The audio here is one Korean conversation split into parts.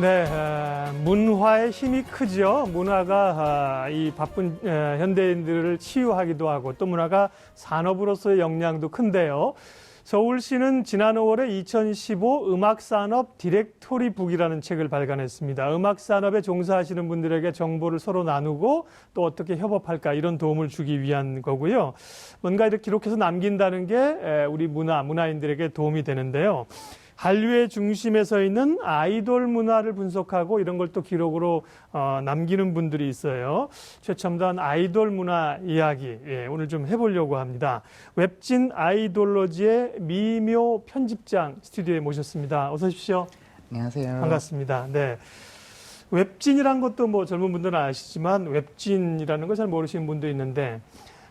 네, 아, 문화의 힘이 크죠. 문화가 아, 이 바쁜 에, 현대인들을 치유하기도 하고 또 문화가 산업으로서의 역량도 큰데요. 서울시는 지난 5월에 2015 음악산업 디렉토리 북이라는 책을 발간했습니다. 음악산업에 종사하시는 분들에게 정보를 서로 나누고 또 어떻게 협업할까 이런 도움을 주기 위한 거고요. 뭔가 이렇게 기록해서 남긴다는 게 에, 우리 문화, 문화인들에게 도움이 되는데요. 한류의 중심에 서 있는 아이돌 문화를 분석하고 이런 걸 또 기록으로 어, 남기는 분들이 있어요. 최첨단 아이돌 문화 이야기 예, 오늘 좀 해보려고 합니다. 웹진 아이돌로지의 미묘 편집장 스튜디오에 모셨습니다. 어서 오십시오. 안녕하세요. 반갑습니다. 네. 웹진이란 것도 뭐 젊은 분들은 아시지만 웹진이라는 걸 잘 모르시는 분도 있는데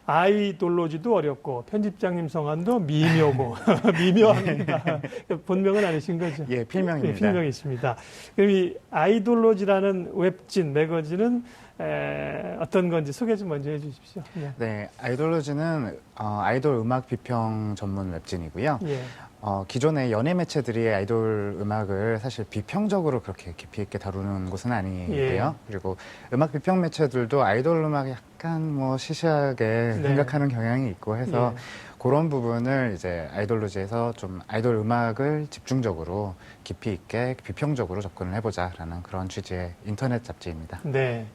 아이돌로지도 어렵고 편집장님 성함도 미묘고 미묘합니다. 본명은 아니신 거죠? 예, 필명입니다. 예, 필명이십니다. 그럼 이 아이돌로지라는 웹진 매거진은 에, 어떤 건지 소개 좀 먼저 해주십시오. 네. 네, 아이돌로지는 어, 아이돌 음악 비평 전문 웹진이고요. 예. 어, 기존의 연예 매체들이 아이돌 음악을 사실 비평적으로 그렇게 깊이 있게 다루는 곳은 아니고요. 예. 그리고 음악 비평 매체들도 아이돌 음악을 약간 뭐 시시하게 네. 생각하는 경향이 있고 해서 예. 그런 부분을 이제 아이돌로지에서 좀 아이돌 음악을 집중적으로 깊이 있게 비평적으로 접근을 해보자라는 그런 취지의 인터넷 잡지입니다. 네.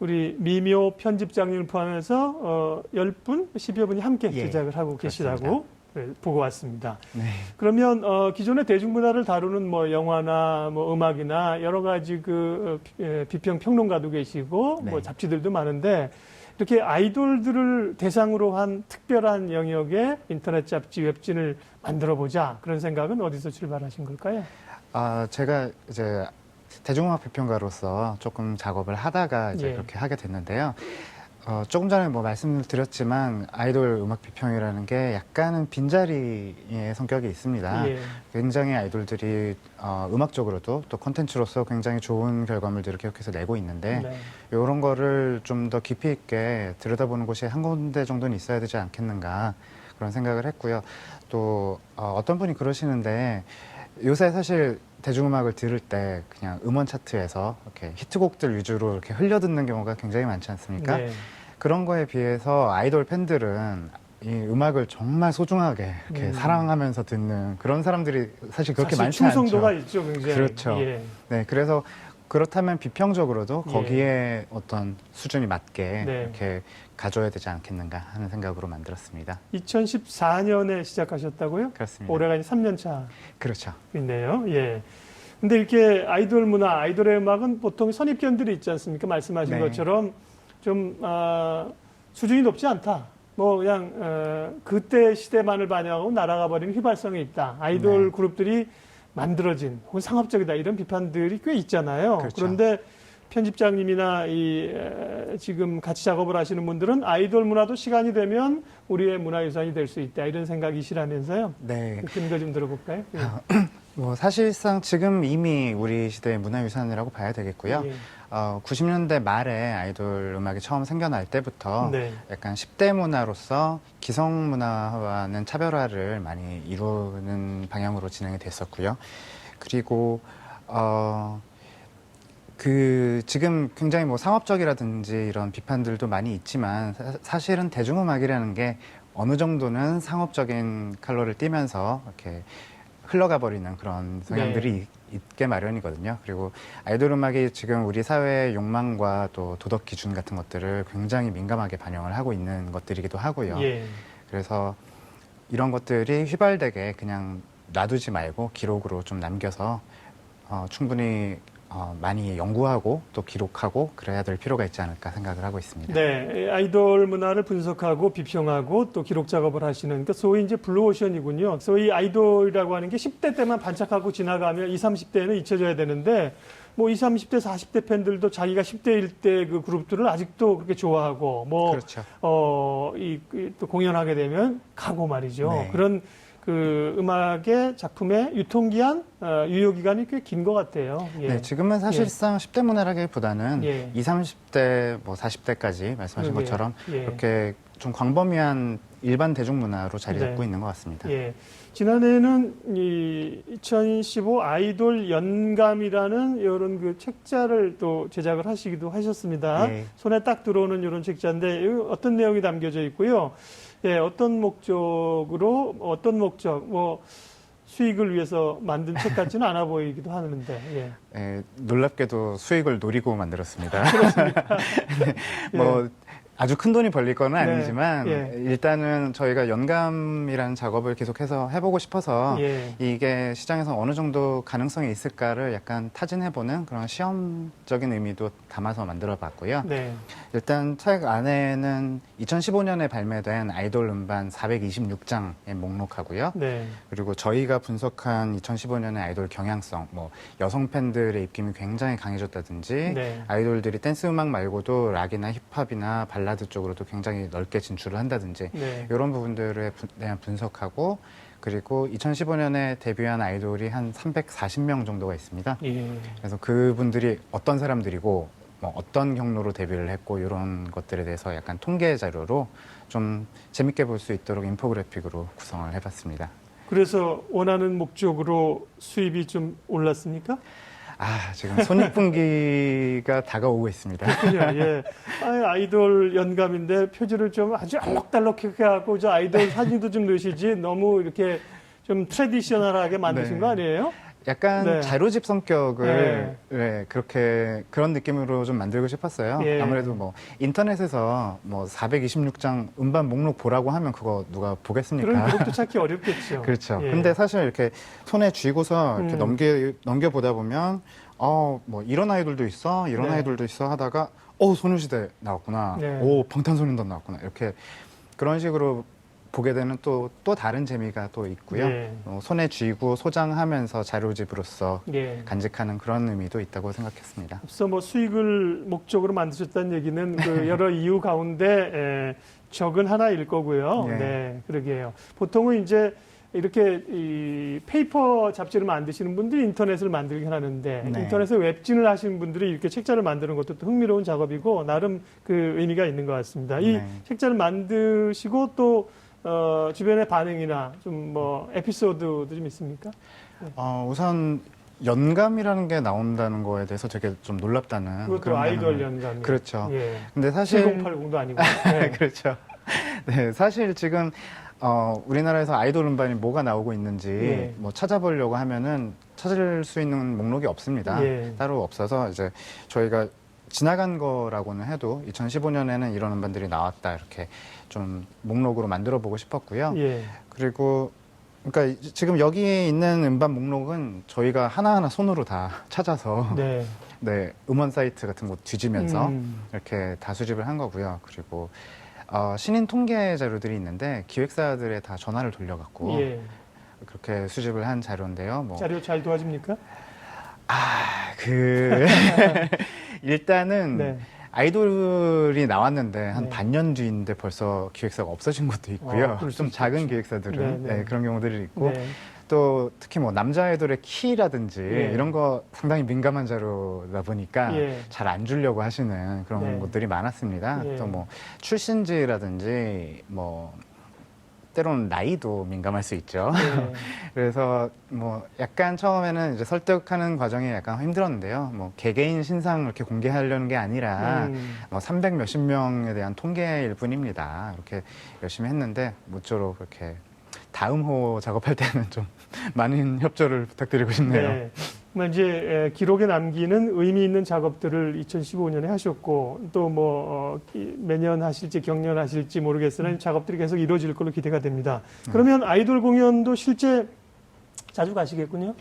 우리 미묘 편집장님을 포함해서 어, 10분, 10여 분이 함께 예, 제작을 하고 계시다고 네, 보고 왔습니다. 네. 그러면 어, 기존의 대중문화를 다루는 뭐 영화나 뭐 음악이나 여러 가지 그 어, 비- 예, 비평 평론가도 계시고 네. 뭐 잡지들도 많은데 이렇게 아이돌들을 대상으로 한 특별한 영역의 인터넷 잡지 웹진을 만들어 보자 그런 생각은 어디서 출발하신 걸까요? 아, 제가 이제 대중음악 비평가로서 조금 작업을 하다가 이제 예. 그렇게 하게 됐는데요. 어, 조금 전에 뭐 말씀을 드렸지만 아이돌 음악 비평이라는 게 약간은 빈자리의 성격이 있습니다. 예. 굉장히 아이돌들이 어, 음악적으로도 또 콘텐츠로서 굉장히 좋은 결과물들을 계속해서 내고 있는데 네. 이런 거를 좀 더 깊이 있게 들여다보는 곳이 한 군데 정도는 있어야 되지 않겠는가 그런 생각을 했고요. 또 어, 떤 분이 그러시는데 요새 사실 대중음악을 들을 때 그냥 음원 차트에서 이렇게 히트곡들 위주로 이렇게 흘려 듣는 경우가 굉장히 많지 않습니까? 네. 그런 거에 비해서 아이돌 팬들은 이 음악을 정말 소중하게 이렇게 음. 사랑하면서 듣는 그런 사람들이 사실 그렇게 사실 많지 않죠. 충성도가 있죠, 굉장히. 그렇죠. 예. 네, 그래서 그렇다면 비평적으로도 예. 거기에 어떤 수준이 맞게 네. 이렇게 가져야 되지 않겠는가 하는 생각으로 만들었습니다. 2014년에 시작하셨다고요? 그렇습니다. 올해가 이제 3년 차. 그렇죠. 있네요. 예. 근데 이렇게 아이돌 문화, 아이돌의 음악은 보통 선입견들이 있지 않습니까? 말씀하신 네. 것처럼 좀 아, 수준이 높지 않다. 뭐 그냥 어, 그때 시대만을 반영하고 날아가 버리는 휘발성이 있다. 아이돌 네. 그룹들이 만들어진 혹은 상업적이다 이런 비판들이 꽤 있잖아요. 그렇죠. 런데 편집장님이나 이 에, 지금 같이 작업을 하시는 분들은 아이돌 문화도 시간이 되면 우리의 문화유산이 될 수 있다 이런 생각이시라면서요. 네. 그 근거 좀 들어볼까요? 예. 뭐 사실상 지금 이미 우리 시대의 문화유산이라고 봐야 되겠고요. 예. 어, 90년대 말에 아이돌 음악이 처음 생겨날 때부터 네. 약간 10대 문화로서 기성 문화와는 차별화를 많이 이루는 방향으로 진행이 됐었고요. 그리고 어, 그 지금 굉장히 뭐 상업적이라든지 이런 비판들도 많이 있지만 사- 사실은 대중음악이라는 게 어느 정도는 상업적인 칼로를 띠면서 이렇게 흘러가 버리는 그런 성향들이 있- 있게 마련이거든요. 그리고 아이돌 음악이 지금 우리 사회의 욕망과 또 도덕 기준 같은 것들을 굉장히 민감하게 반영을 하고 있는 것들이기도 하고요. 예. 그래서 이런 것들이 휘발되게 그냥 놔두지 말고 기록으로 좀 남겨서 어, 충분히 어, 많이 연구하고 또 기록하고 그래야 될 필요가 있지 않을까 생각을 하고 있습니다. 네, 아이돌 문화를 분석하고 비평하고 또 기록 작업을 하시는 그러니까 소위 이제 블루오션이군요. 소위 아이돌이라고 하는 게 10대 때만 반짝하고 지나가면 20, 30대는 잊혀져야 되는데 뭐 20, 30대, 40대 팬들도 자기가 10대일 때 그 그룹들을 아직도 그렇게 좋아하고 뭐 그렇죠. 어, 이, 이, 또 공연하게 되면 가고 말이죠. 네. 그런 그 음악의 작품의 유통기한, 어, 유효기간이 꽤 긴 것 같아요. 예. 네, 지금은 사실상 10대 문화라기보다는 예. 20, 30대, 뭐 40대까지 말씀하신 그러게요. 것처럼 예. 이렇게 좀 광범위한 일반 대중문화로 자리 네. 잡고 있는 것 같습니다. 예. 지난해에는 이 2015 아이돌 연감이라는 이런 그 책자를 또 제작을 하시기도 하셨습니다. 예. 손에 딱 들어오는 이런 책자인데 이 어떤 내용이 담겨져 있고요. 예, 어떤 목적으로 어떤 목적 뭐 수익을 위해서 만든 책 같지는 않아 보이기도 하는데. 예. 예, 놀랍게도 수익을 노리고 만들었습니다. 네, 뭐 아주 큰 돈이 벌릴 건 네. 아니지만 예. 일단은 저희가 연감이라는 작업을 계속해서 해보고 싶어서 예. 이게 시장에서 어느 정도 가능성이 있을까를 약간 타진해보는 그런 시험적인 의미도 담아서 만들어봤고요. 네. 일단 책 안에는 2015년에 발매된 아이돌 음반 426장의 목록하고요. 네. 그리고 저희가 분석한 2015년의 아이돌 경향성, 뭐 여성 팬들의 입김이 굉장히 강해졌다든지 네. 아이돌들이 댄스 음악 말고도 락이나 힙합이나 발라 드 쪽으로도 굉장히 넓게 진출을 한다든지 네. 이런 부분들에 분- 대한 분석하고 그리고 2015년에 데뷔한 아이돌이 한 340명 정도가 있습니다. 예. 그래서 그분들이 어떤 사람들이고 뭐 어떤 경로로 데뷔를 했고 이런 것들에 대해서 약간 통계 자료로 좀 재밌게 볼 수 있도록 인포그래픽으로 구성을 해봤습니다. 그래서 원하는 목적으로 수입이 좀 올랐습니까? 아 지금 손익분기가 다가오고 있습니다. 그렇군요. 예. 아, 아이돌 연감인데 표지를 좀 아주 알록달록하게 하고 저 아이돌 사진도 좀 넣으시지 너무 이렇게 좀 트레디셔널하게 만드신 네. 거 아니에요? 약간 네. 자료집 성격을 네, 그렇게 그런 느낌으로 좀 만들고 싶었어요. 예. 아무래도 뭐 인터넷에서 뭐 426장 음반 목록 보라고 하면 그거 누가 보겠습니까? 그런 기록도 찾기 어렵겠죠. 그렇죠. 예. 근데 사실 이렇게 손에 쥐고서 이렇게 음. 넘겨 넘겨 보다 보면 어 뭐 이런 아이돌도 있어, 이런 네. 아이돌도 있어 하다가 어 소녀시대 나왔구나, 네. 오 방탄소년단 나왔구나 이렇게 그런 식으로 보게 되는 또 또 다른 재미가 또 있고요. 네. 어, 손에 쥐고 소장하면서 자료집으로서 예. 간직하는 그런 의미도 있다고 생각했습니다. 앞서 뭐 수익을 목적으로 만드셨다는 얘기는 그 여러 이유 가운데 에, 적은 하나일 거고요. 예. 네, 그러게요. 보통은 이제 이렇게 이 페이퍼 잡지를 만드시는 분들이 인터넷을 만들긴 하는데 네. 인터넷에 웹진을 하시는 분들이 이렇게 책자를 만드는 것도 또 흥미로운 작업이고 나름 그 의미가 있는 것 같습니다. 이 네. 책자를 만드시고 또 어, 주변의 반응이나 좀 뭐 에피소드도 좀 있습니까? 어, 우선 연감이라는 게 나온다는 거에 대해서 되게 좀 놀랍다는 그것도 그런 아이돌 반응을- 연감. 그렇죠. 예. 근데 사실 7080도 아니고. 네. 그렇죠. 네, 사실 지금 어, 우리나라에서 아이돌 음반이 뭐가 나오고 있는지 예. 뭐 찾아보려고 하면은 찾을 수 있는 목록이 없습니다. 예. 따로 없어서 이제 저희가 지나간 거라고는 해도 2015년에는 이런 음반들이 나왔다 이렇게 좀 목록으로 만들어 보고 싶었고요. 예. 그리고 그러니까 이- 지금 여기 있는 음반 목록은 저희가 하나하나 손으로 다 찾아서 네. 네, 음원 사이트 같은 곳 뒤지면서 음. 이렇게 다 수집을 한 거고요. 그리고 어, 신인 통계 자료들이 있는데 기획사들에 다 전화를 돌려갖고 예. 그렇게 수집을 한 자료인데요. 뭐, 자료 잘 도와줍니까? 아, 그 일단은 네. 아이돌이 나왔는데 한 네. 반년 뒤인데 벌써 기획사가 없어진 것도 있고요. 어, 그럴 수좀 작은 있겠죠. 기획사들은 네, 네. 네, 그런 경우들이 있고 네. 또 특히 뭐 남자 아이돌의 키라든지 예. 이런 거 상당히 민감한 자료다 보니까 예. 잘 안 주려고 하시는 그런 네. 것들이 많았습니다. 예. 또 뭐 출신지라든지 뭐 때로는 나이도 민감할 수 있죠. 네. 그래서 뭐 약간 처음에는 이제 설득하는 과정이 약간 힘들었는데요. 뭐 개개인 신상 이렇게 공개하려는 게 아니라 음. 뭐300 몇십 명에 대한 통계일 뿐입니다. 이렇게 열심히 했는데 모쪼록 그렇게 다음 호 작업할 때는 좀 많은 협조를 부탁드리고 싶네요. 네. 이제 에, 기록에 남기는 의미 있는 작업들을 2015년에 하셨고 또 뭐 매년 하실지 경년 하실지 모르겠으나 작업들이 계속 이루어질 걸로 기대가 됩니다. 음. 그러면 아이돌 공연도 실제 자주 가시겠군요.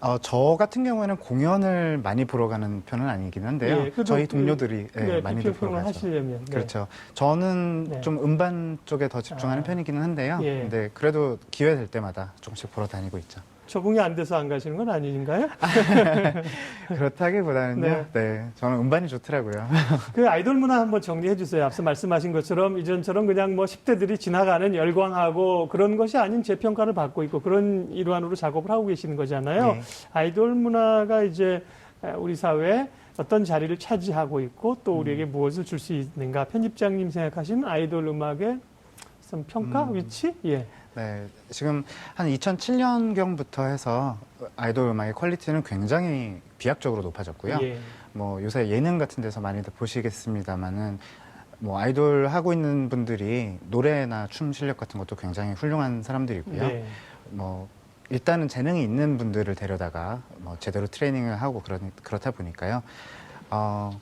어, 저 같은 경우에는 공연을 많이 보러 가는 편은 아니긴 한데요. 예, 저희 그- 동료들이 예, 네, 많이들 보러 가죠. 하시려면 네. 그렇죠. 저는 네. 좀 음반 쪽에 더 집중하는 아. 편이기는 한데요. 예. 근데 그래도 기회 될 때마다 조금씩 보러 다니고 있죠. 적응이 안 돼서 안 가시는 건 아닌가요? 그렇다기보다는요. 네. 네. 저는 음반이 좋더라고요. 그 아이돌 문화 한번 정리해 주세요. 앞서 말씀하신 것처럼 이전처럼 그냥 뭐 10대들이 지나가는 열광하고 그런 것이 아닌 재평가를 받고 있고 그런 일환으로 작업을 하고 계시는 거잖아요. 네. 아이돌 문화가 이제 우리 사회에 어떤 자리를 차지하고 있고 또 우리에게 무엇을 줄 수 있는가 편집장님 생각하시는 아이돌 음악의 평가 음. 위치 예 네, 지금 한 2007년경부터 해서 아이돌 음악의 퀄리티는 굉장히 비약적으로 높아졌고요. 예. 뭐 요새 예능 같은 데서 많이들 보시겠습니다만은 뭐 아이돌 하고 있는 분들이 노래나 춤 실력 같은 것도 굉장히 훌륭한 사람들이고요. 네. 뭐 일단은 재능이 있는 분들을 데려다가 뭐 제대로 트레이닝을 하고 그러, 그렇다 보니까요. 어,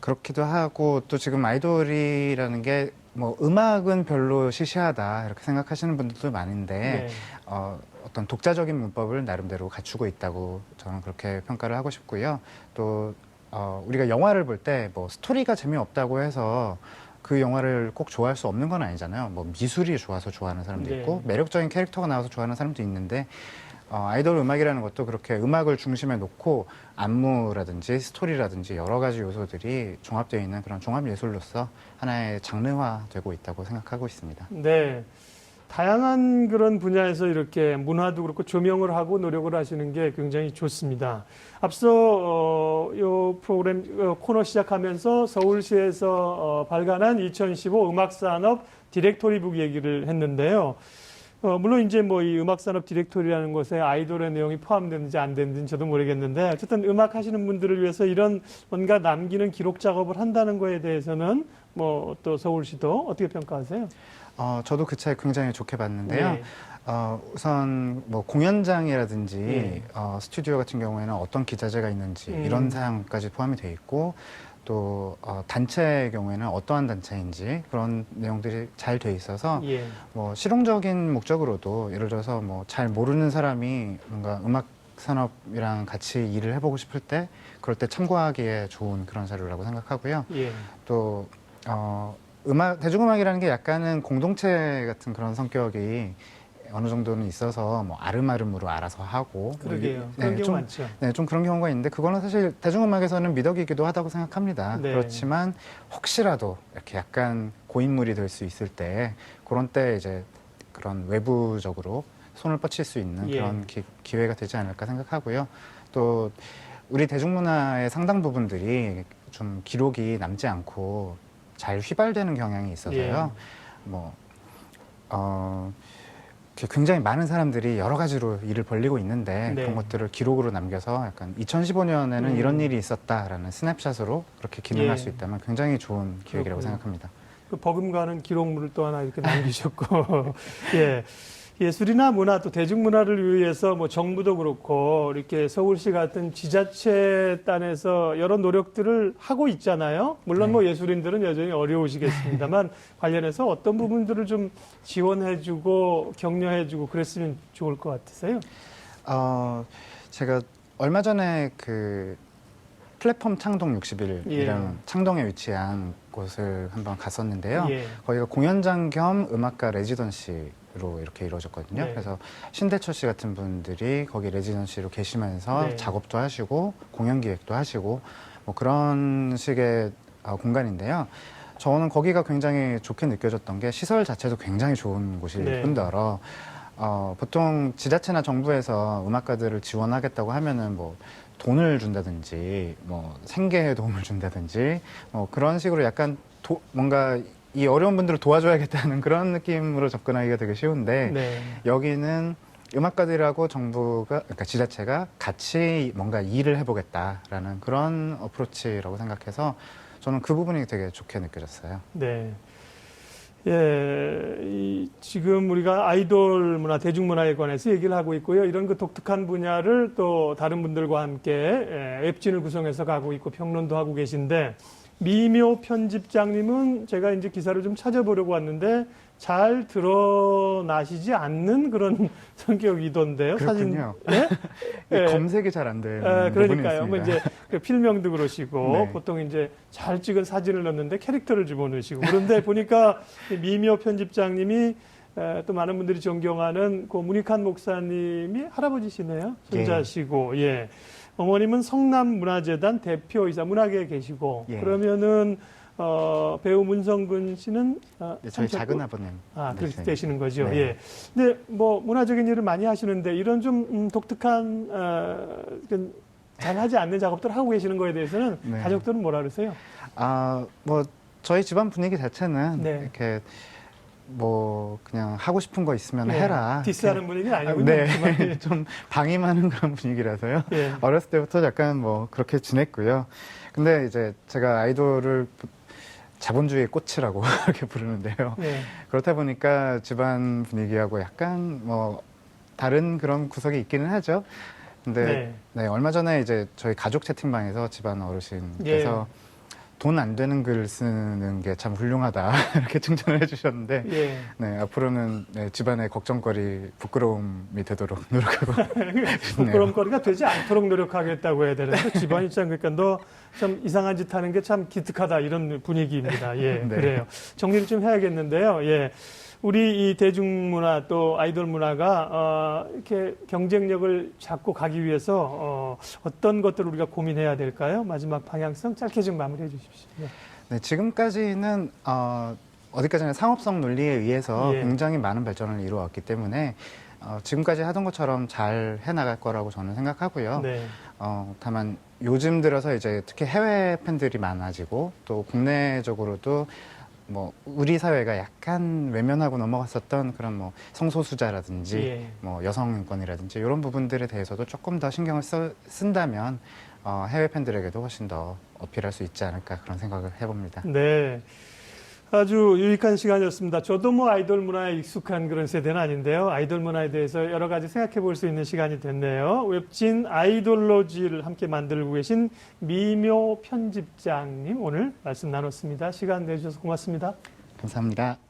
그렇기도 하고 또 지금 아이돌이라는 게 뭐 음악은 별로 시시하다 이렇게 생각하시는 분들도 많은데 네. 어, 어떤 독자적인 문법을 나름대로 갖추고 있다고 저는 그렇게 평가를 하고 싶고요. 또 어, 우리가 영화를 볼 때 뭐 스토리가 재미없다고 해서 그 영화를 꼭 좋아할 수 없는 건 아니잖아요. 뭐 미술이 좋아서 좋아하는 사람도 네. 있고 매력적인 캐릭터가 나와서 좋아하는 사람도 있는데 어, 아이돌 음악이라는 것도 그렇게 음악을 중심에 놓고 안무라든지 스토리라든지 여러 가지 요소들이 종합되어 있는 그런 종합 예술로서 하나의 장르화되고 있다고 생각하고 있습니다. 네. 다양한 그런 분야에서 이렇게 문화도 그렇고 조명을 하고 노력을 하시는 게 굉장히 좋습니다. 앞서 어, 요 프로그램 어, 코너 시작하면서 서울시에서 어, 발간한 2015 음악산업 디렉토리북 얘기를 했는데요. 어, 물론 이제 뭐 이 음악산업 디렉토리라는 것에 아이돌의 내용이 포함되는지 안 되는지는 저도 모르겠는데 어쨌든 음악 하시는 분들을 위해서 이런 뭔가 남기는 기록 작업을 한다는 거에 대해서는 뭐 또 서울시도 어떻게 평가하세요? 어, 저도 그 차이 굉장히 좋게 봤는데요. 네. 어, 우선 뭐 공연장이라든지 네. 어, 스튜디오 같은 경우에는 어떤 기자재가 있는지 음. 이런 사항까지 포함이 돼 있고 또 어, 단체의 경우에는 어떠한 단체인지 그런 내용들이 잘 돼 있어서 예. 뭐 실용적인 목적으로도 예를 들어서 뭐 잘 모르는 사람이 뭔가 음악 산업이랑 같이 일을 해보고 싶을 때 그럴 때 참고하기에 좋은 그런 자료라고 생각하고요. 예. 또 어, 음악 대중음악이라는 게 약간은 공동체 같은 그런 성격이 어느 정도는 있어서 뭐 아름아름으로 알아서 하고 뭐 그러게요. 이- 그런 네, 경우 좀, 많죠. 네, 좀 그런 경우가 있는데 그거는 사실 대중음악에서는 미덕이기도 하다고 생각합니다. 네. 그렇지만 혹시라도 이렇게 약간 고인물이 될 수 있을 때 그런 때 이제 그런 외부적으로 손을 뻗칠 수 있는 예. 그런 기, 기회가 되지 않을까 생각하고요. 또 우리 대중문화의 상당 부분들이 좀 기록이 남지 않고 잘 휘발되는 경향이 있어서요. 예. 뭐, 어, 굉장히 많은 사람들이 여러 가지로 일을 벌리고 있는데 네. 그런 것들을 기록으로 남겨서 약간 2015년에는 음. 이런 일이 있었다라는 스냅샷으로 그렇게 기능할 예. 수 있다면 굉장히 좋은 기획이라고 그렇군요. 생각합니다. 그 버금가는 기록물을 또 하나 이렇게 남기셨고, 예. 예술이나 문화 또 대중문화를 위해서 뭐 정부도 그렇고 이렇게 서울시 같은 지자체 단에서 여러 노력들을 하고 있잖아요. 물론 네. 뭐 예술인들은 여전히 어려우시겠습니다만 관련해서 어떤 부분들을 좀 지원해주고 격려해주고 그랬으면 좋을 것 같으세요? 어, 제가 얼마 전에 그 플랫폼 창동 60일이라는 예. 창동에 위치한 곳을 한번 갔었는데요. 예. 거기가 공연장 겸 음악가 레지던시 로 이렇게 이루어졌거든요. 네. 그래서 신대철 씨 같은 분들이 거기 레지던시로 계시면서 네. 작업도 하시고 공연 기획도 하시고 뭐 그런 식의 어, 공간인데요. 저는 거기가 굉장히 좋게 느껴졌던 게 시설 자체도 굉장히 좋은 곳일 네. 뿐더러 어, 보통 지자체나 정부에서 음악가들을 지원하겠다고 하면은 뭐 돈을 준다든지 뭐 생계에 도움을 준다든지 뭐 그런 식으로 약간 도- 뭔가 이 어려운 분들을 도와줘야겠다는 그런 느낌으로 접근하기가 되게 쉬운데 네. 여기는 음악가들하고 정부가 그러니까 지자체가 같이 뭔가 일을 해보겠다라는 그런 어프로치라고 생각해서 저는 그 부분이 되게 좋게 느껴졌어요. 네. 예, 이, 지금 우리가 아이돌 문화, 대중문화에 관해서 얘기를 하고 있고요. 이런 그 독특한 분야를 또 다른 분들과 함께 예, 앱진을 구성해서 가고 있고 평론도 하고 계신데 미묘 편집장님은 제가 이제 기사를 좀 찾아보려고 왔는데 잘 드러나시지 않는 그런 성격이던데요. 그렇군요. 사진. 예? 예. 검색이 잘안 에, 부분이 그러니까요. 뭐. 이제 그 필명도 그러시고 네. 보통 이제 잘 찍은 사진을 넣는데 캐릭터를 집어넣으시고 그런데 보니까 이 미묘 편집장님이 에, 또 많은 분들이 존경하는 그 문익한 목사님이 할아버지시네요. 손자시고 예. 어머님은 성남문화재단 대표이사 문학에 계시고 예. 그러면은 어, 배우 문성근 씨는 아, 네, 저희 작은 아버님. 아, 네, 그렇게 저희- 되시는 거죠. 네. 예. 근데 뭐 문화적인 일을 많이 하시는데 이런 좀 음, 독특한 어, 그 잘하지 않는 작업들 을 하고 계시는 거에 대해서는 네. 가족들은 뭐라 그러세요? 아, 뭐 저희 집안 분위기 자체는 네. 이렇게 뭐 그냥 하고 싶은 거 있으면 예. 해라. 디스하는 분위기는 이렇게. 아니군요. 네. 좀 방임하는 그런 분위기라서요. 예. 어렸을 때부터 약간 뭐 그렇게 지냈고요. 근데 이제 제가 아이돌을 자본주의의 꽃이라고 이렇게 부르는데요. 예. 그렇다 보니까 집안 분위기하고 약간 뭐 다른 그런 구석이 있기는 하죠. 근데 네. 네, 얼마 전에 이제 저희 가족 채팅방에서 집안 어르신께서 예. 돈 안 되는 글 쓰는 게 참 훌륭하다 이렇게 칭찬을 해주셨는데 예. 네, 앞으로는 네, 집안의 걱정거리 부끄러움이 되도록 노력하고 싶네요. 부끄럼거리가 되지 않도록 노력하겠다고 해야 되는데 집안 입장 그러니까 너 참 이상한 짓 하는 게 참 기특하다 이런 분위기입니다. 예, 네. 그래요. 정리를 좀 해야겠는데요. 예. 우리 이 대중문화 또 아이돌 문화가 어, 이렇게 경쟁력을 잡고 가기 위해서 어, 어떤 것들을 우리가 고민해야 될까요? 마지막 방향성 짧게 좀 마무리해 주십시오. 네. 네, 지금까지는 어, 어디까지나 상업성 논리에 의해서 예. 굉장히 많은 발전을 이루어왔기 때문에 어, 지금까지 하던 것처럼 잘 해나갈 거라고 저는 생각하고요. 네. 어, 다만 요즘 들어서 이제 특히 해외 팬들이 많아지고 또 국내적으로도 뭐 우리 사회가 약간 외면하고 넘어갔었던 그런 뭐 성소수자라든지 예. 뭐 여성 인권이라든지 이런 부분들에 대해서도 조금 더 신경을 써, 쓴다면 어, 해외 팬들에게도 훨씬 더 어필할 수 있지 않을까 그런 생각을 해봅니다. 네. 아주 유익한 시간이었습니다. 저도 뭐 아이돌 문화에 익숙한 그런 세대는 아닌데요. 아이돌 문화에 대해서 여러 가지 생각해 볼 수 있는 시간이 됐네요. 웹진 아이돌로지를 함께 만들고 계신 미묘 편집장님 오늘 말씀 나눴습니다. 시간 내주셔서 고맙습니다. 감사합니다.